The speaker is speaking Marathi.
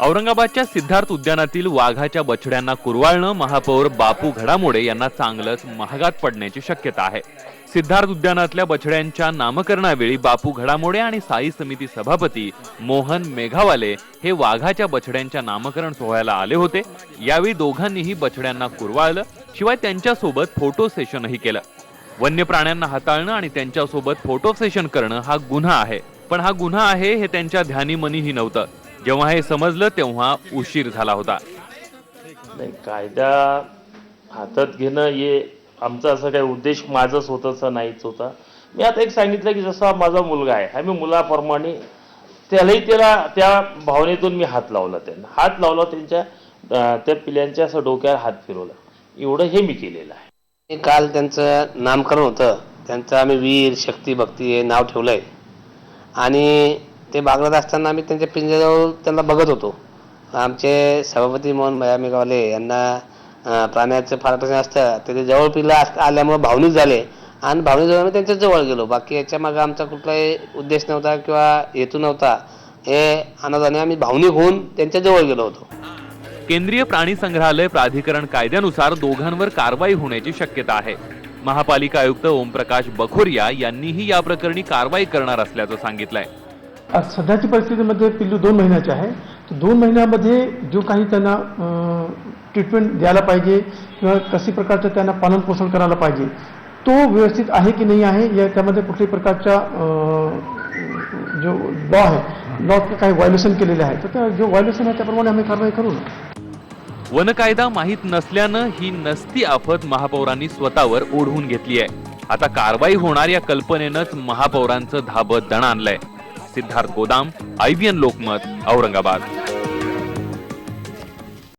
औरंगाबादच्या सिद्धार्थ उद्यानातील वाघाच्या बछड्यांना कुरवाळणं महापौर बापू घडामोडे यांना चांगलंच महागात पडण्याची शक्यता आहे. सिद्धार्थ उद्यानातल्या बछड्यांच्या नामकरणावेळी बापू घडामोडे आणि साई समिती सभापती मोहन मेघावाले हे वाघाच्या बछड्यांच्या नामकरण सोहळ्याला आले होते. यावेळी दोघांनीही बछड्यांना कुरवाळलं शिवाय त्यांच्यासोबत फोटो सेशनही केलं. वन्य प्राण्यांना हाताळणं आणि त्यांच्यासोबत फोटो सेशन करणं हा गुन्हा आहे. पण हा गुन्हा आहे हे त्यांच्या ध्यानीमनीही नव्हतं. जेव्हा हे समजलं तेव्हा उशीर झाला होता. नाही कायदा हातात घेणं हे आमचा असं काही उद्देश माझंच होतं असं नाहीच होता. मी आता एक सांगितलं की जसा माझा मुलगा आहे आम्ही मुलाप्रमाणे त्यालाही त्याला त्या भावनेतून मी हात लावला त्यांना. हात लावला त्यांच्या त्या पिल्यांच्या असं डोक्यावर हात फिरवला. एवढं हे मी केलेलं आहे. हे काल त्यांचं नामकरण होतं. त्यांचं आम्ही वीर शक्ती भक्ती हे नाव ठेवलंय. आणि ते बागडत असताना आम्ही त्यांच्या पिंजऱ्याजवळ त्यांना बघत होतो. आमचे सभापती मोहन भया यांना प्राण्याचं फार प्रश्न असतं ते ते जवळ पिल्ला आल्यामुळे भावनिक झाले. आणि भावनिक आम्ही त्यांच्या जवळ गेलो. बाकी याच्या मागे आमचा कुठलाही उद्देश नव्हता किंवा हेतू नव्हता. हे अनादाने आम्ही भावनिक होऊन त्यांच्या जवळ गेलो होतो. केंद्रीय प्राणी संग्रहालय प्राधिकरण कायद्यानुसार दोघांवर कारवाई होण्याची शक्यता आहे. महापालिका आयुक्त ओमप्रकाश बखोरिया यांनीही या प्रकरणी कारवाई करणार असल्याचं सांगितलंय. सध्याची परिस्थितीमध्ये पिल्लू दोन महिन्याचे आहे. तर दोन महिन्यामध्ये जो काही त्यांना ट्रीटमेंट द्यायला पाहिजे किंवा कशी प्रकारचं त्यांना पालन पोषण करायला पाहिजे तो व्यवस्थित आहे की नाही आहे या त्यामध्ये कुठल्याही प्रकारच्या जो लॉ आहे लॉ काही व्हायोलेशन केलेले आहे. तर त्या जो व्हायोलेशन आहे त्याप्रमाणे आम्ही कारवाई करू वन कायदा माहीत नसल्यानं ही नसती आफत महापौरांनी स्वतःवर ओढवून घेतली आहे. आता कारवाई होणार या कल्पनेनंच महापौरांचं धाबत दण आणलंय. सिद्धार्थ गोदाम आयबीएन लोकमत औरंगाबाद.